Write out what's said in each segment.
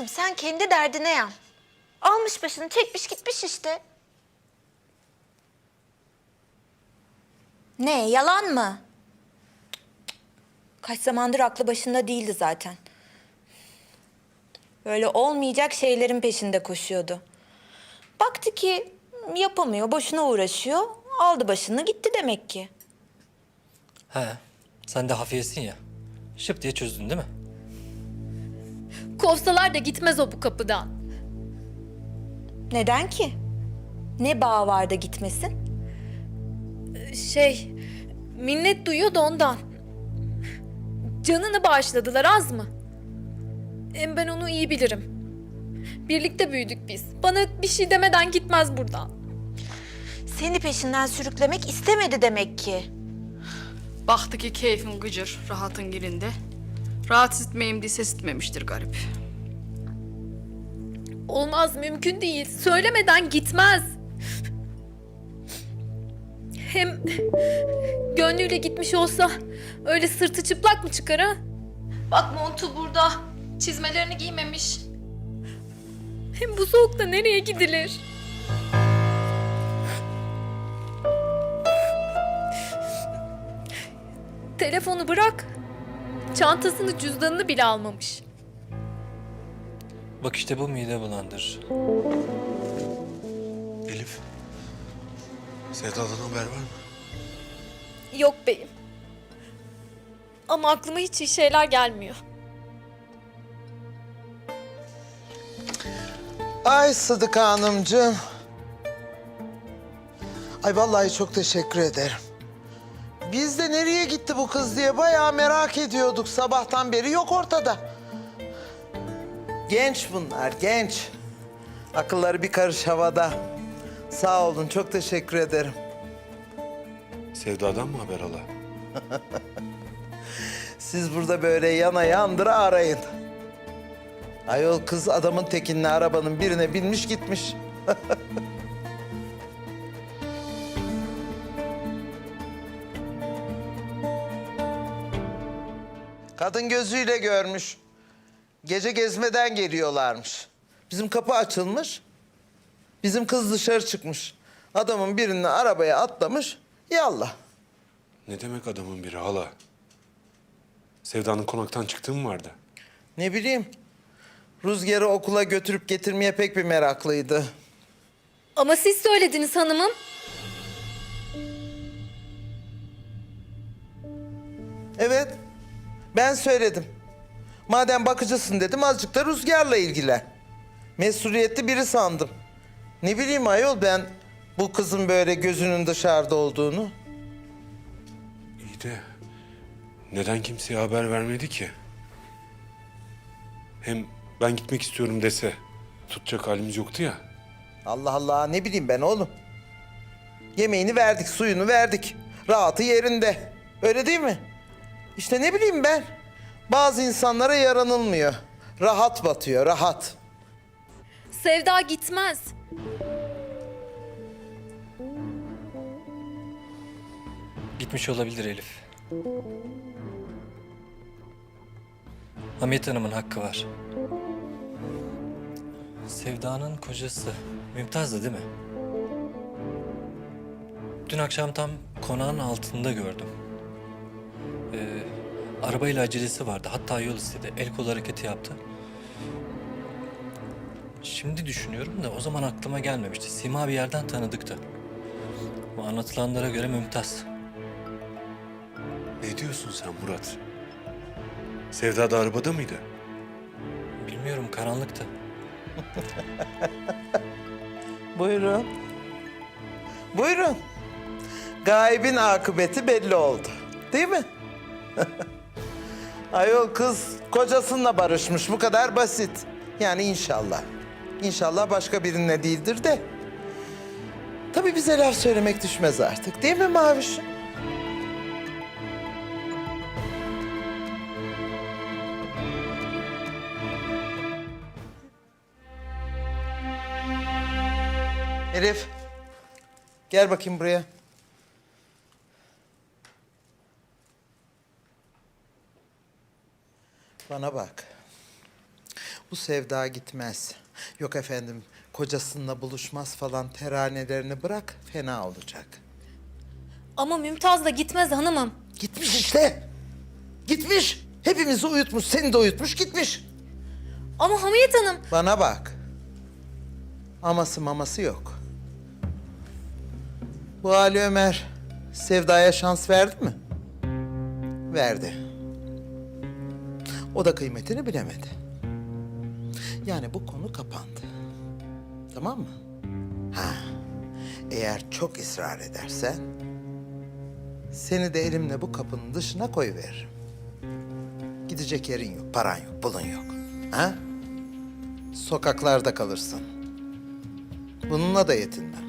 Kızım sen kendi derdine yan. Almış başını çekmiş gitmiş işte. Ne yalan mı? Kaç zamandır aklı başında değildi zaten. Böyle olmayacak şeylerin peşinde koşuyordu. Baktı ki yapamıyor, boşuna uğraşıyor. Aldı başını gitti demek ki. He, sen de hafiyesin ya. Şıp diye çözdün değil mi? Kovsalar da gitmez o bu kapıdan. Neden ki? Ne bağı var da gitmesin? Şey, minnet duyuyor da ondan. Canını bağışladılar az mı? Hem ben onu iyi bilirim. Birlikte büyüdük biz. Bana bir şey demeden gitmez buradan. Seni peşinden sürüklemek istemedi demek ki. Baktı ki keyfim gıcır, rahatın girinde. Rahatsız etmeyeyim diye ses etmemiştir garip. Olmaz, mümkün değil. Söylemeden gitmez. Hem gönlüyle gitmiş olsa öyle sırtı çıplak mı çıkar ha? Bak montu burada. Çizmelerini giymemiş. Hem bu soğukta nereye gidilir? Telefonu bırak. Çantasını cüzdanını bile almamış. Bak işte bu mide bulandırır. Elif. Sevda'dan haber var mı? Yok beyim. Ama aklıma hiç iyi şeyler gelmiyor. Ay Sıdıka Hanımcığım. Ay vallahi çok teşekkür ederim. Biz de nereye gitti bu kız diye bayağı merak ediyorduk. Sabahtan beri yok ortada. Genç bunlar, genç. Akılları bir karış havada. Sağ olun, çok teşekkür ederim. Sevda'dan mı haber hala? Siz burada böyle yana yandıra arayın. Ayol kız adamın tekinle arabanın birine binmiş gitmiş. Kadın gözüyle görmüş. Gece gezmeden geliyorlarmış. Bizim kapı açılmış. Bizim kız dışarı çıkmış. Adamın birinin arabaya atlamış. Yallah. Ne demek adamın biri hala? Sevda'nın konaktan çıktığı mı vardı? Ne bileyim. Rüzgar'ı okula götürüp getirmeye pek bir meraklıydı. Ama siz söylediniz hanımım. Evet. Ben söyledim. Madem bakıcısın dedim azıcık da Rüzgar'la ilgilen. Mesuliyetli biri sandım. Ne bileyim ayol ben bu kızın böyle gözünün dışarıda olduğunu. İyi de neden kimseye haber vermedi ki? Hem ben gitmek istiyorum dese tutacak halimiz yoktu ya. Allah Allah ne bileyim ben oğlum. Yemeğini verdik, suyunu verdik. Rahatı yerinde. Öyle değil mi? İşte ne bileyim ben. Bazı insanlara yaranılmıyor. Rahat batıyor, rahat. Sevda gitmez. Gitmiş olabilir Elif. Hamiyet Hanım'ın hakkı var. Sevda'nın kocası Mümtaz'dı değil mi? Dün akşam tam konağın altında gördüm. Arabayla acelesi vardı. Hatta yol istedi. El kol hareketi yaptı. Şimdi düşünüyorum da o zaman aklıma gelmemişti. Sima bir yerden tanıdıktı. Bu anlatılanlara göre Mümtaz. Ne diyorsun sen Murat? Sevda da arabada mıydı? Bilmiyorum karanlıktı. Buyurun. Buyurun. Gaybin akıbeti belli oldu. Değil mi? Ayol kız kocasıyla barışmış. Bu kadar basit. Yani inşallah. İnşallah başka birine değildir de. Tabii bize laf söylemek düşmez artık. Değil mi Mavişim? Elif. Gel bakayım buraya. Bana bak. Bu sevda gitmez. Yok efendim kocasıyla buluşmaz falan teranelerini bırak fena olacak. Ama Mümtaz da gitmez hanımım. Gitmiş işte. Gitmiş. Hepimizi uyutmuş, seni de uyutmuş gitmiş. Ama Hamiyet Hanım... Bana bak. Aması maması yok. Bu Ali Ömer Sevda'ya şans verdi mi? Verdi. O da kıymetini bilemedi. Yani bu konu kapandı. Tamam mı? Ha. Eğer çok ısrar edersen seni de elimle bu kapının dışına koyuveririm. Gidecek yerin yok, paran yok, pulun yok. Ha? Sokaklarda kalırsın. Bununla da yetinmem.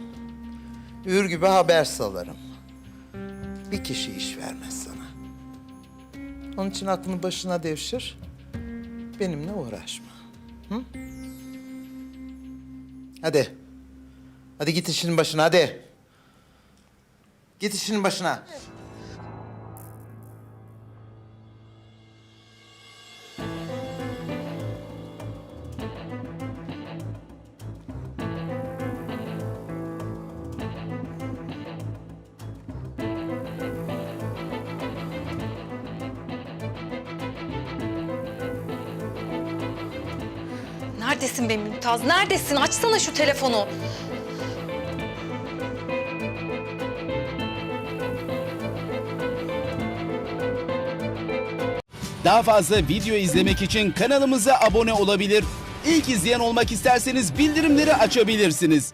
Ür gibi haber salarım. Bir kişi iş vermez. Onun için aklını başına devşir. Benimle uğraşma. Hı? Hadi. Hadi git işinin başına hadi. Git işinin başına. Neredesin be Mümtaz? Neredesin? Açsana şu telefonu. Daha fazla video izlemek için kanalımıza abone olabilir. İlk izleyen olmak isterseniz bildirimleri açabilirsiniz.